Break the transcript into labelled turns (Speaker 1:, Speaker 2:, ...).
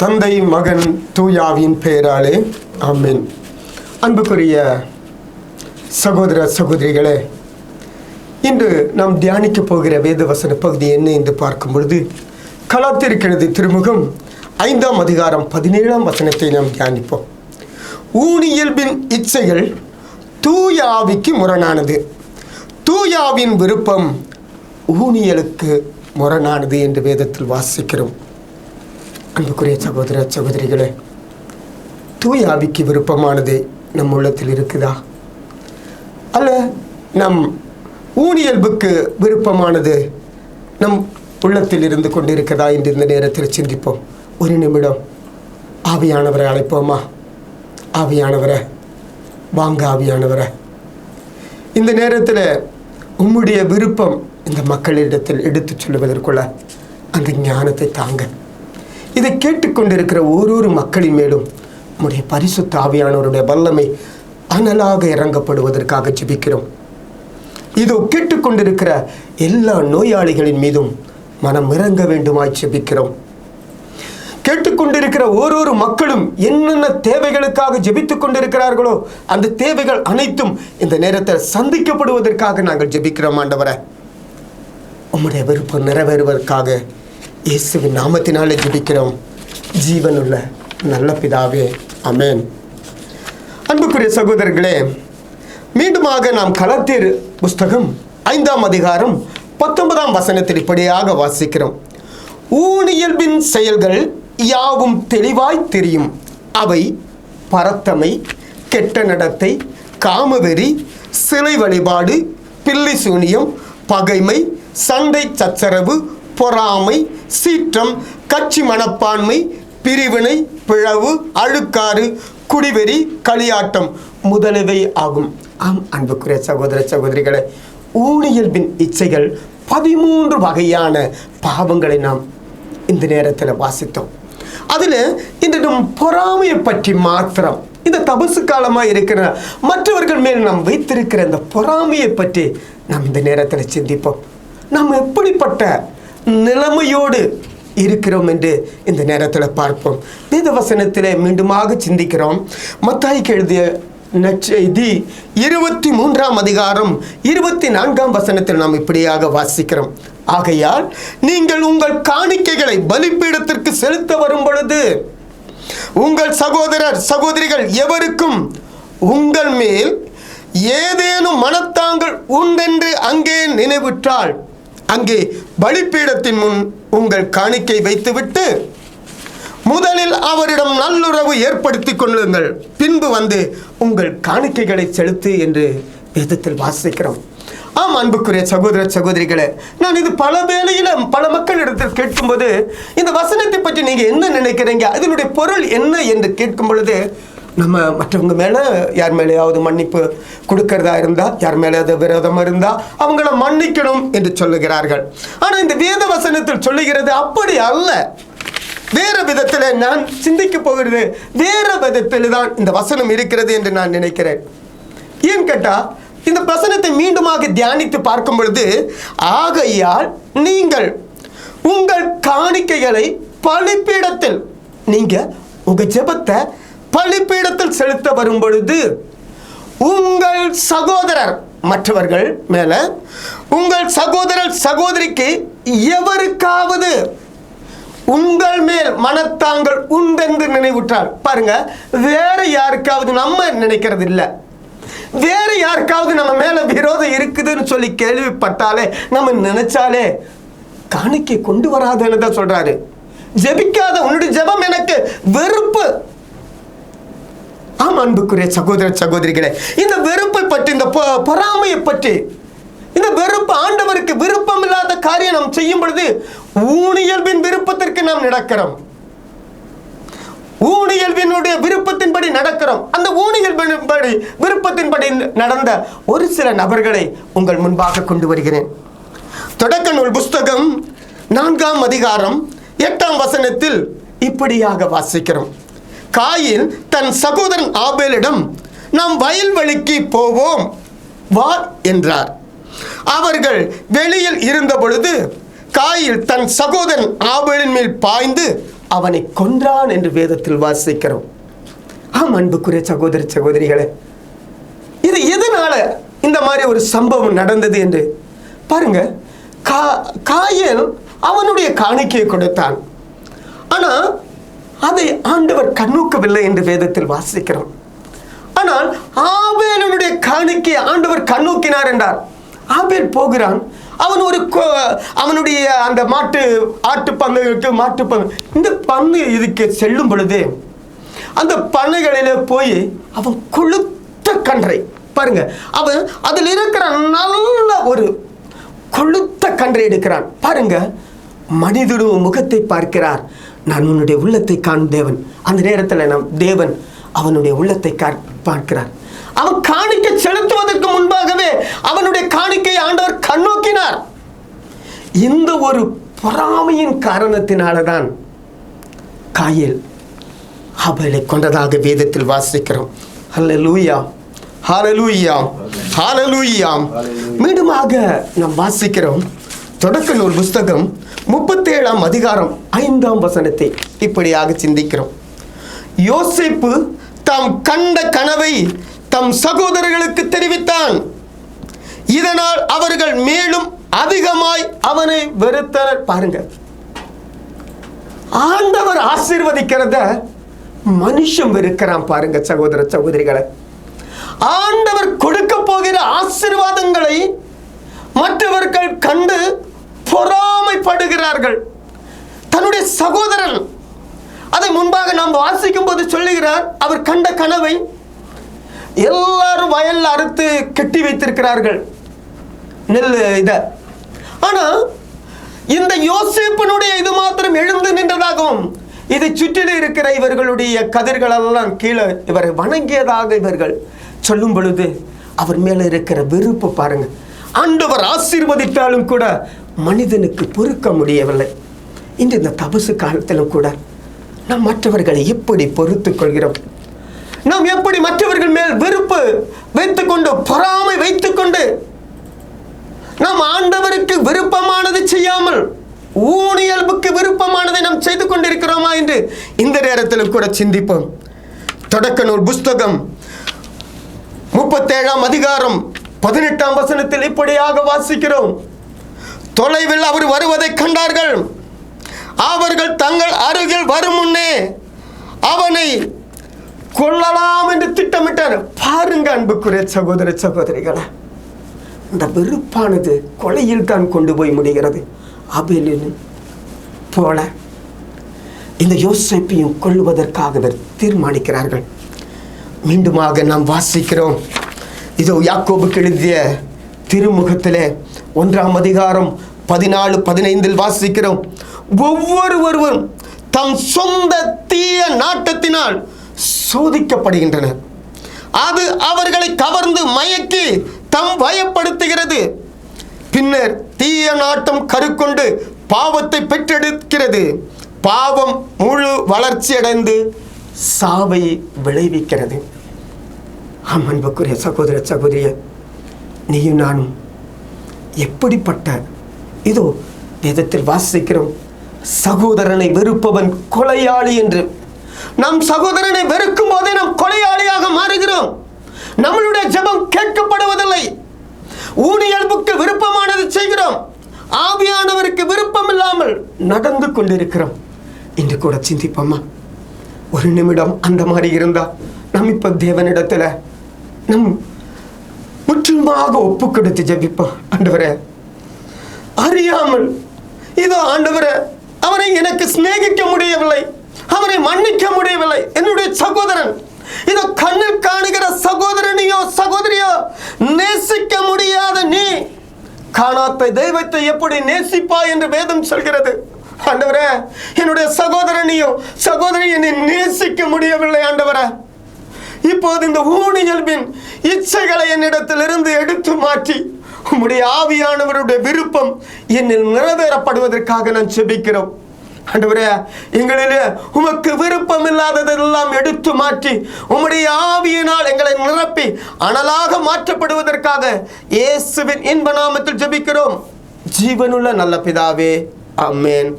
Speaker 1: தந்தை மகன் தூயாவின் பெயராலே ஆமென். அன்புக்குரிய சகோதர சகோதரிகளே இன்று நாம் தியானிக்க போகிற வேதவசன பகுதி என்ன என்று பார்க்கும் பொழுது கலாத்திருக்கிறது திருமுகம் ஐந்தாம் அதிகாரம் பதினேழாம் வசனத்தை நாம் தியானிப்போம். ஊனியல்பின் இச்சைகள் தூயாவிக்கு முரணானது. தூயாவின் விருப்பம் ஊனியலுக்கு முரணானது என்று வேதத்தில் வாசிக்கிறோம். அன்புக்குரிய சகோதர சகோதரிகளே தூய ஆவிக்கு விருப்பமானது நம் உள்ளத்தில் இருக்குதா? அல்ல நம் ஊனியல்புக்கு விருப்பமானது நம் உள்ளத்தில் இருந்து கொண்டிருக்கிறதா என்று இந்த நேரத்தில் சிந்திப்போம். ஒரு நிமிடம். ஆவியானவரை அழைப்போமா? ஆவியானவரை வாங்க ஆவியானவரை. இந்த நேரத்தில் உம்முடைய விருப்பம் இந்த மக்களிடத்தில் எடுத்துச் சொல்லுவதற்குள்ள அந்த ஞானத்தை தாங்க. இதை கேட்டுக்கொண்டிருக்கிற ஓரொரு மக்களின் மேலும் நம்முடைய பரிசுத்த ஆவியானவருடைய வல்லமை அனலாக இறங்கப்படுவதற்காக ஜெபிக்கிறோம். இதோ கேட்டுக்கொண்டிருக்கிற எல்லா நோயாளிகளின் மீதும் மனம் இறங்க வேண்டுமாய் ஜெபிக்கிறோம். கேட்டுக்கொண்டிருக்கிற ஓரொரு மக்களும் என்னென்ன தேவைகளுக்காக ஜெபித்துக் கொண்டிருக்கிறார்களோ அந்த தேவைகள் அனைத்தும் இந்த நேரத்தில் சந்திக்கப்படுவதற்காக நாங்கள் ஜெபிக்கிறோம் ஆண்டவரை. உம்முடைய விருப்பம் நிறைவேறுவதற்காக இயேசுவின் நாமத்தினாலே ஜிபிக்கிறோம். ஜீவனுள்ள நல்ல பிதாவே அமேன் அன்புக்குரிய சகோதரர்களே மீண்டுமாக நாம் கலத்தீர் புஸ்தகம் ஐந்தாம் அதிகாரம் பத்தொன்பதாம் வசனத்தில் இப்படியாக வாசிக்கிறோம். ஊனியல்பின் செயல்கள் யாவும் தெளிவாய் தெரியும். அவை பரத்தமை கெட்ட நடத்தை காமவெறி சிலை வழிபாடு பில்லி சூனியம் பகைமை சண்டை சச்சரவு பொறாமை சீற்றம் கட்சி மனப்பான்மை பிரிவினை பிளவு அழுக்காறு குடிவெறி களியாட்டம் முதலவை ஆகும். ஆம் அன்புக்குரிய சகோதர சகோதரிகளை ஊனியல்பின் இச்சைகள் பதிமூன்று வகையான பாவங்களை நாம் இந்த நேரத்தில் வாசித்தோம். அதில் இந்த நம் பொறாமையை பற்றி மாத்திரம் இந்த தபசு காலமாக இருக்கிற மற்றவர்கள் மேல் நாம் வைத்திருக்கிற இந்த பொறாமையை பற்றி நாம் இந்த நேரத்தில் சிந்திப்போம். நாம் எப்படிப்பட்ட நிலைமையோடு இருக்கிறோம் என்று இந்த நேரத்தில் பார்ப்போம். வேதவசனத்தில் மீண்டுமாக சிந்திக்கிறோம். மத்தாய்க்கு எழுதிய நற்செய்தி இருபத்தி மூன்றாம் அதிகாரம் இருபத்தி நான்காம் வசனத்தில் நாம் இப்படியாக வாசிக்கிறோம். ஆகையால் நீங்கள் உங்கள் காணிக்கைகளை பலிப்பீடத்திற்கு செலுத்த வரும் பொழுது உங்கள் சகோதரர் சகோதரிகள் எவருக்கும் உங்கள் மேல் ஏதேனும் மனத்தாங்கள் உண்டென்று அங்கே நினைவுற்றால் அங்கே பலிப்பீடத்தின் முன் உங்கள் காணிக்கை வைத்துவிட்டு முதலில் அவரிடம் நல்லுறவு ஏற்படுத்திக் கொள்ளுங்கள். பின்பு வந்து உங்கள் காணிக்கைகளை செலுத்து என்று வேதத்தில் வாசிக்கிறோம். ஆம் அன்புக்குரிய சகோதர சகோதரிகளே நான் இது பல வேளையில பல மக்களிடத்தில் கேட்கும்போது இந்த வசனத்தை பற்றி நீங்க என்ன நினைக்கிறீங்க? அதனுடைய பொருள் என்ன என்று கேட்கும் பொழுது நம்ம மற்றவங்க மேலே யார் மேலேயாவது மன்னிப்பு கொடுக்கறதா இருந்தால் யார் மேலேயாவது விரோதம் இருந்தால் அவங்கள மன்னிக்கணும் என்று சொல்லுகிறார்கள். ஆனால் இந்த வேத வசனத்தில் சொல்லுகிறது அப்படி அல்ல. வேறு விதத்தில் நான் சிந்திக்க போகிறது. வேறு விதத்தில் தான் இந்த வசனம் இருக்கிறது என்று நான் நினைக்கிறேன். ஏன் கேட்டால் இந்த வசனத்தை மீண்டுமாக தியானித்து பார்க்கும் பொழுது ஆகையால் நீங்கள் உங்கள் காணிக்கைகளை பணிப்பிடத்தில் நீங்கள் உங்கள் ஜெபத்தை பலிப்பீடத்தில் செலுத்த வரும் பொழுது உங்கள் சகோதரர் மற்றவர்கள் மேல உங்கள் சகோதரர் சகோதரிக்கு எவருக்காவது உங்கள் மேல் மனத்தாங்கள் உண்டென்று நினைவுற்றார் பாருங்க வேற யாருக்காவது நம்ம நினைக்கிறது இல்லை. வேற யாருக்காவது நம்ம மேல விரோதம் இருக்குதுன்னு சொல்லி கேள்விப்பட்டாலே நம்ம நினைச்சாலே காணிக்கை கொண்டு வராதுன்னு தான் சொல்றாரு. ஜெபிக்காத உன்னுடைய ஜெபம் எனக்கு வெறுப்பு. ஆம் அன்புக்குரிய சகோதர சகோதரிகளே இந்த வெறுப்பை பற்றி இந்த பொறாமையை பற்றி இந்த வெறுப்பு ஆண்டவருக்கு விருப்பம் இல்லாத காரியம் நாம் செய்யும் பொழுது ஊனியல்பின் விருப்பத்திற்கு நாம் நடக்கிறோம். ஊனியல்பினுடைய விருப்பத்தின்படி நடக்கிறோம். அந்த ஊனியல்பின்படி விருப்பத்தின்படி நடந்த ஒரு சில நபர்களை உங்கள் முன்பாக கொண்டு வருகிறேன். தொடக்க நூல் புஸ்தகம் நான்காம் அதிகாரம் எட்டாம் வசனத்தில் இப்படியாக வாசிக்கிறோம். காயில் தன் சகோதரன் ஆபேலிடம் நாம் வயல்வெளிக்கு போவோம் வா என்றார். அவர்கள் வெளியில் இருந்த பொழுது காயில் தன் சகோதரன் ஆபேலின் மேல் பாய்ந்து அவனை கொன்றான் என்று வேதத்தில் வாசிக்கிறோம். ஆம் அன்புக்குரிய சகோதரி சகோதரிகளே இது எதனால இந்த மாதிரி ஒரு சம்பவம் நடந்தது என்று? பாருங்க கா காயல் அவனுடைய காணிக்கையை கொடுத்தான். ஆனால் அதை ஆண்டவர் கண்ணூக்கவில்லை என்று வேதத்தில் வாசிக்கிறோம். ஆனால் ஆபேலனுடைய காணிக்கை ஆண்டவர் கண்ணூக்கினார் என்றார். ஆபேல் போகிறான். அவன் ஒரு அவனுடைய அந்த மாட்டு ஆட்டு பங்குகளுக்கு மாட்டு பங்கு இந்த பங்கு இதுக்கு செல்லும் பொழுது அந்த பண்ணைகளிலே போய் அவன் கொளுத்த கன்றை பாருங்க. அவன் அதில் இருக்கிற நல்ல ஒரு கொளுத்த கன்றை எடுக்கிறான். பாருங்க மனிதனும் முகத்தை பார்க்கிறார். நான் உன்னுடைய உள்ளத்தை காணும் தேவன். அந்த நேரத்தில் நம் தேவன் அவனுடைய உள்ளத்தை கா- பார்க்கிறார். அவன் காணிக்கை செலுத்துவதற்கு முன்பாகவே அவனுடைய காணிக்கை ஆண்டவர் கண்ணோக்கினார் இந்த ஒரு பொறாமையின் காரணத்தினாலதான் காயில் அவளை கொண்டதாக வேதத்தில் வாசிக்கிறோம். ஹல்ல லூயா ஹாலலூயாம் ஹாலலூயாம் மீண்டுமாக நாம் வாசிக்கிறோம். தொடக்க நூல் புஸ்தகம் முப்பத்தேழாம் அதிகாரம் ஐந்தாம் வசனத்தை இப்படியாக சிந்திக்கிறோம். யோசிப்பு தாம் கண்ட கனவை தம் சகோதரர்களுக்கு தெரிவித்தான். இதனால் அவர்கள் மேலும் அதிகமாய் அவனை வெறுத்தனர். பாருங்க ஆண்டவர் ஆசீர்வதிக்கிறத மனுஷன் வெறுக்கிறான் பாருங்க சகோதர சகோதரிகளை. ஆண்டவர் கொடுக்க போகிற ஆசீர்வாதங்களை மற்றவர்கள் கண்டு பொறாமைப்படுகிறார்கள் தன்னுடைய சகோதரர் அதை முன்பாக நாம் வாசிக்கும் போது சொல்லுகிறார் அவர் கண்ட கனவை எல்லாரும் வயல்ல அறுத்து கட்டி வைத்திருக்கிறார்கள். நெல் இத. ஆனா இந்த யோசிப்பனுடைய இது மாத்திரம் எழுந்து நின்றதாகவும் இதை சுற்றிலும் இருக்கிற இவர்களுடைய கதிர்கள் எல்லாம் கீழே இவரை வணங்கியதாக இவர்கள் சொல்லும் பொழுது அவர் மேல இருக்கிற வெறுப்பு பாருங்க. ஆண்டவர் ஆசீர்வதித்தாலும் கூட மனிதனுக்கு பொறுக்க முடியவில்லை. இன்று இந்த தபசு காலத்திலும் கூட நாம் மற்றவர்களை எப்படி பொறுத்து கொள்கிறோம்? நாம் எப்படி மற்றவர்கள் மேல் வெறுப்பு வைத்துக்கொண்டு பொறாமை வைத்துக்கொண்டு நாம் ஆண்டவருக்கு விருப்பமானது செய்யாமல் ஊனியல்புக்கு விருப்பமானதை நாம் செய்து கொண்டிருக்கிறோமா என்று இந்த நேரத்திலும் கூட சிந்திப்போம். தொடக்க நூல் புஸ்தகம் முப்பத்தேழாம் அதிகாரம் பதினெட்டாம் வசனத்தில் இப்படியாக வாசிக்கிறோம். தொலைவில் அவர் வருவதைக் கண்டார்கள். அவர்கள் தங்கள் அருகில் வரும் முன்னே அவனை கொள்ளலாம் என்று திட்டமிட்டார். பாருங்க அன்புக்குரிய சகோதர சகோதரிகளை இந்த வெறுப்பானது கொலையில் தான் கொண்டு போய் முடிகிறது. அபிலின் போல இந்த யோசிப்பையும் கொள்வதற்காக இவர் தீர்மானிக்கிறார்கள். மீண்டுமாக நாம் வாசிக்கிறோம். இதோ யாக்கோபுக்கு எழுதிய திருமுகத்திலே ஒன்றாம் அதிகாரம் பதினாலு பதினைந்தில் வாசிக்கிறோம். ஒவ்வொருவரும் தம் சொந்த தீய நாட்டத்தினால் சோதிக்கப்படுகின்றனர் அது அவர்களை கவர்ந்து மயக்கி தம் பயப்படுத்துகிறது பின்னர் தீய நாட்டம் கருக்கொண்டு பாவத்தை பெற்றெடுக்கிறது. பாவம் முழு வளர்ச்சியடைந்து சாவை விளைவிக்கிறது. ஆம் அன்புக்குரிய சகோதர சகோதரிய நீயும் நானும் எப்படிப்பட்ட இதோ வேதத்தில் வாசிக்கிறோம் சகோதரனை வெறுப்பவன் கொலையாளி என்று. நம் சகோதரனை வெறுக்கும் போதே நாம் கொலையாளியாக மாறுகிறோம். நம்மளுடைய ஜெபம் கேட்கப்படுவதில்லை. ஊழியல்புக்கு விருப்பமானது செய்கிறோம். ஆவியானவருக்கு விருப்பம் இல்லாமல் நடந்து கொண்டிருக்கிறோம். இன்று கூட சிந்திப்போம்மா ஒரு நிமிடம் அந்த மாதிரி இருந்தா நம் இப்ப தேவனிடத்துல நம் முற்றிலுமாக ஒப்பு கொடுத்து ஜெபிப்போம். ஆண்டவரே அறியாமல். இதோ ஆண்டவரே அவனை எனக்கு சிநேகிக்க முடியவில்லை. அவனை மன்னிக்க முடியவில்லை. என்னுடைய சகோதரன் இதோ கண்ணில் காணுகிற சகோதரனையோ சகோதரியோ நேசிக்க முடியாத நீ காணாத்த தெய்வத்தை எப்படி நேசிப்பா என்று வேதம் சொல்கிறது. ஆண்டவரே என்னுடைய சகோதரனையோ சகோதரி என்னை நேசிக்க முடியவில்லை ஆண்டவரே. இப்போது இந்த ஊனியல்பின் இச்சைகளை என்னிடத்திலிருந்து எடுத்து மாற்றி உம்முடைய ஆவியானவருடைய விருப்பம் என்னில் நிறைவேறப்படுவதற்காக நான் செபிக்கிறோம் ஆண்டவரே எங்களிலே உமக்கு விருப்பம் இல்லாததெல்லாம் எடுத்து மாற்றி உம்முடைய ஆவியினால் எங்களை நிரப்பி அனலாக மாற்றப்படுவதற்காக இயேசுவின் இன்ப நாமத்தில் ஜெபிக்கிறோம். ஜீவனுள்ள நல்ல பிதாவே அம்மேன்